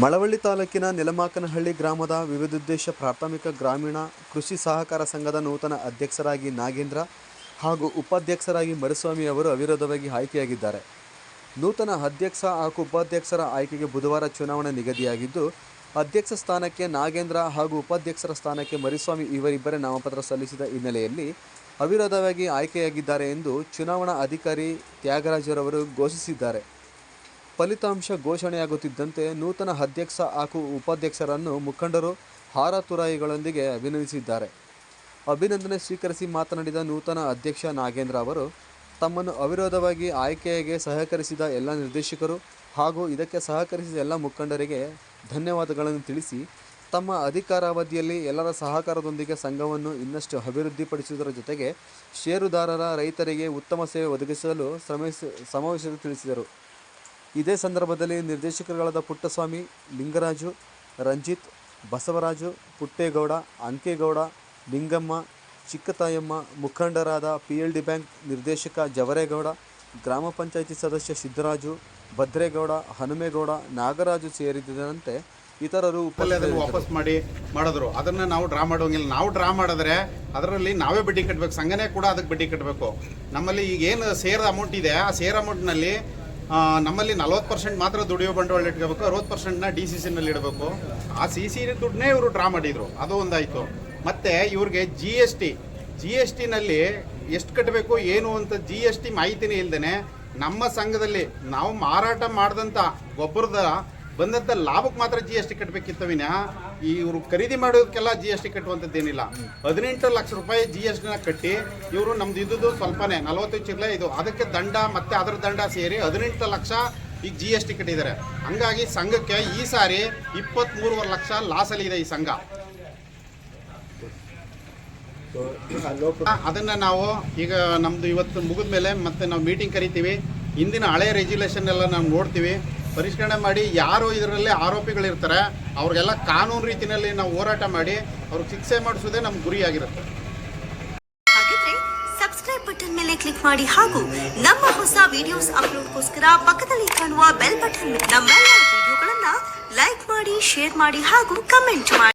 ಮಳವಳ್ಳಿ ತಾಲೂಕಿನ ನೆಲಮಾಕನಹಳ್ಳಿ ಗ್ರಾಮದ ವಿವಿಧೋದ್ದೇಶ ಪ್ರಾಥಮಿಕ ಗ್ರಾಮೀಣ ಕೃಷಿ ಸಹಕಾರ ಸಂಘದ ನೂತನ ಅಧ್ಯಕ್ಷರಾಗಿ ನಾಗೇಂದ್ರ ಹಾಗೂ ಉಪಾಧ್ಯಕ್ಷರಾಗಿ ಮರುಸ್ವಾಮಿ ಅವರು ಅವಿರೋಧವಾಗಿ ಆಯ್ಕೆಯಾಗಿದ್ದಾರೆ. ನೂತನ ಅಧ್ಯಕ್ಷ ಹಾಗೂ ಉಪಾಧ್ಯಕ್ಷರ ಆಯ್ಕೆಗೆ ಬುಧವಾರ ಚುನಾವಣೆ ನಿಗದಿಯಾಗಿದ್ದು, ಅಧ್ಯಕ್ಷ ಸ್ಥಾನಕ್ಕೆ ನಾಗೇಂದ್ರ ಹಾಗೂ ಉಪಾಧ್ಯಕ್ಷರ ಸ್ಥಾನಕ್ಕೆ ಮರಿಸ್ವಾಮಿ ಇವರಿಬ್ಬರೇ ನಾಮಪತ್ರ ಸಲ್ಲಿಸಿದ ಹಿನ್ನೆಲೆಯಲ್ಲಿ ಅವಿರೋಧವಾಗಿ ಆಯ್ಕೆಯಾಗಿದ್ದಾರೆ ಎಂದು ಚುನಾವಣಾ ಅಧಿಕಾರಿ ತ್ಯಾಗರಾಜರವರು ಘೋಷಿಸಿದ್ದಾರೆ. ಫಲಿತಾಂಶ ಘೋಷಣೆಯಾಗುತ್ತಿದ್ದಂತೆ ನೂತನ ಅಧ್ಯಕ್ಷ ಹಾಗೂ ಉಪಾಧ್ಯಕ್ಷರನ್ನು ಮುಖಂಡರು ಹಾರ ತುರಾಯಿಗಳೊಂದಿಗೆ ಅಭಿನಂದಿಸಿದ್ದಾರೆ. ಅಭಿನಂದನೆ ಸ್ವೀಕರಿಸಿ ಮಾತನಾಡಿದ ನೂತನ ಅಧ್ಯಕ್ಷ ನಾಗೇಂದ್ರ ಅವರು, ತಮ್ಮನ್ನು ಅವಿರೋಧವಾಗಿ ಆಯ್ಕೆಗೆ ಸಹಕರಿಸಿದ ಎಲ್ಲ ನಿರ್ದೇಶಕರು ಹಾಗೂ ಇದಕ್ಕೆ ಸಹಕರಿಸಿದ ಎಲ್ಲ ಮುಖಂಡರಿಗೆ ಧನ್ಯವಾದಗಳನ್ನು ತಿಳಿಸಿ, ತಮ್ಮ ಅಧಿಕಾರಾವಧಿಯಲ್ಲಿ ಎಲ್ಲರ ಸಹಕಾರದೊಂದಿಗೆ ಸಂಘವನ್ನು ಇನ್ನಷ್ಟು ಅಭಿವೃದ್ಧಿಪಡಿಸುವುದರ ಜೊತೆಗೆ ಷೇರುದಾರರ ರೈತರಿಗೆ ಉತ್ತಮ ಸೇವೆ ಒದಗಿಸಲು ಶ್ರಮಿಸಿ ಸಮಾವೇಶ ತಿಳಿಸಿದರು. ಇದೇ ಸಂದರ್ಭದಲ್ಲಿ ನಿರ್ದೇಶಕರುಗಳಾದ ಪುಟ್ಟಸ್ವಾಮಿ ಲಿಂಗರಾಜು ರಂಜಿತ್ ಬಸವರಾಜು ಪುಟ್ಟೇಗೌಡ ಅಂಕೇಗೌಡ ಲಿಂಗಮ್ಮ ಚಿಕ್ಕತಾಯಮ್ಮ ಮುಖಂಡರಾದ ಪಿ ಎಲ್ ಡಿ ಬ್ಯಾಂಕ್ ನಿರ್ದೇಶಕ ಜವರೇಗೌಡ ಗ್ರಾಮ ಪಂಚಾಯಿತಿ ಸದಸ್ಯ ಸಿದ್ದರಾಜು ಭದ್ರೇಗೌಡ ಹನುಮೇಗೌಡ ನಾಗರಾಜು ಸೇರಿದಂತೆ ಇತರರು ವಾಪಸ್ ಮಾಡಿ ಮಾಡಿದ್ರು. ಅದನ್ನ ನಾವು ಡ್ರಾ ಮಾಡೋಂಗಿಲ್ಲ. ನಾವು ಡ್ರಾ ಮಾಡಿದ್ರೆ ಅದರಲ್ಲಿ ನಾವೇ ಬಡ್ಡಿ ಕಟ್ಟಬೇಕು ಸಂಘನೇ ಕೂಡ ಅದಕ್ಕೆ ಬಡ್ಡಿ ಕಟ್ಟಬೇಕು ನಮ್ಮಲ್ಲಿ ಈಗ ಏನು ಸೇರ್ ಅಮೌಂಟ್ ಇದೆ ಆ ಸೇರ್ ಅಮೌಂಟ್ನಲ್ಲಿ ನಮ್ಮಲ್ಲಿ ನಲ್ವತ್ತು ಪರ್ಸೆಂಟ್ ಮಾತ್ರ ದುಡಿಯೋ ಬಂಡವಾಳ ಇಟ್ಕೋಬೇಕು, ಅರವತ್ತು ಪರ್ಸೆಂಟ್ನ ಡಿ ಸಿ ಸಿನಲ್ಲಿ ಇಡಬೇಕು. ಆ ಸಿ ಸಿ ದುಡ್ಡನ್ನೇ ಇವರು ಡ್ರಾ ಮಾಡಿದರು. ಅದು ಒಂದಾಯಿತು. ಮತ್ತು ಇವ್ರಿಗೆ G S T G S ಟಿನಲ್ಲಿ ಎಷ್ಟು ಕಟ್ಟಬೇಕು ಏನು ಅಂತ ಜಿ ಎಸ್ ಟಿ ಮಾಹಿತಿನೇ ಇಲ್ಲದೇ ನಮ್ಮ ಸಂಘದಲ್ಲಿ ನಾವು ಮಾರಾಟ ಮಾಡಿದಂಥ ಗೊಬ್ಬರದ ಬಂದಂಥ ಲಾಭಕ್ಕೆ ಮಾತ್ರ ಜಿ ಎಸ್ ಟಿ ಕಟ್ಟಬೇಕಿತ್ತು ವಿನಃ ಇವರು ಖರೀದಿ ಮಾಡೋದಕ್ಕೆಲ್ಲ ಜಿ ಎಸ್ ಟಿ ಕಟ್ಟುವಂಥದ್ದೇನಿಲ್ಲ ಹದಿನೆಂಟು ಲಕ್ಷ ರೂಪಾಯಿ ಜಿ ಎಸ್ ಟಿನ ಕಟ್ಟಿ ಇವರು ನಮ್ದು ಇದ್ದುದು ಸ್ವಲ್ಪನೇ ನಲವತ್ತು ಚಿಲ್ಲ ಇದು. ಅದಕ್ಕೆ ದಂಡ ಮತ್ತೆ ಅದರ ದಂಡ ಸೇರಿ ಹದಿನೆಂಟು ಲಕ್ಷ ಈಗ ಜಿ ಎಸ್ ಟಿ ಕಟ್ಟಿದ್ದಾರೆ. ಹಂಗಾಗಿ ಸಂಘಕ್ಕೆ ಈ ಸಾರಿ ಇಪ್ಪತ್ತ್ಮೂರುವರೆ ಲಕ್ಷ ಲಾಸಲ್ಲಿ ಇದೆ ಈ ಸಂಘ. ಅದನ್ನು ನಾವು ಈಗ ನಮ್ಮದು ಇವತ್ತು ಮುಗಿದ ಮೇಲೆ ಮತ್ತೆ ನಾವು ಮೀಟಿಂಗ್ ಕರಿತೀವಿ. ಇಂದಿನ ಹಳೆ ರೆಜ್ಯುಲೇಷನ್ ಎಲ್ಲ ನಾವು ನೋಡ್ತೀವಿ. ಪರಿಷ್ಕರಣೆ ಮಾಡಿ ಯಾರು ಇದರಲ್ಲಿ ಆರೋಪಿಗಳಿರ್ತಾರೆ, ಅವ್ರಿಗೆಲ್ಲ ಕಾನೂನು ರೀತಿಯಲ್ಲಿ ನಾವು ಹೋರಾಟ ಮಾಡಿ ಅವ್ರಿಗೆ ಶಿಕ್ಷೆ ಮಾಡಿಸೋದೇ ನಮ್ಮ ಗುರಿಯಾಗಿರುತ್ತೆ. ಸಬ್ಸ್ಕ್ರೈಬ್ ಬಟನ್ ಮೇಲೆ ಕ್ಲಿಕ್ ಮಾಡಿ ಹಾಗೂ ನಮ್ಮ ಹೊಸ ವಿಡಿಯೋಸ್ ಅಪ್ಲೋಡ್ಗೋಸ್ಕರ ಪಕ್ಕದಲ್ಲಿ ಕಾಣುವ ಬೆಲ್ ಬಟನ್ ನಮ್ಮೆಲ್ಲ ವಿಡಿಯೋಗಳನ್ನ ಲೈಕ್ ಮಾಡಿ ಶೇರ್ ಮಾಡಿ ಹಾಗೂ ಕಮೆಂಟ್ ಮಾಡಿ.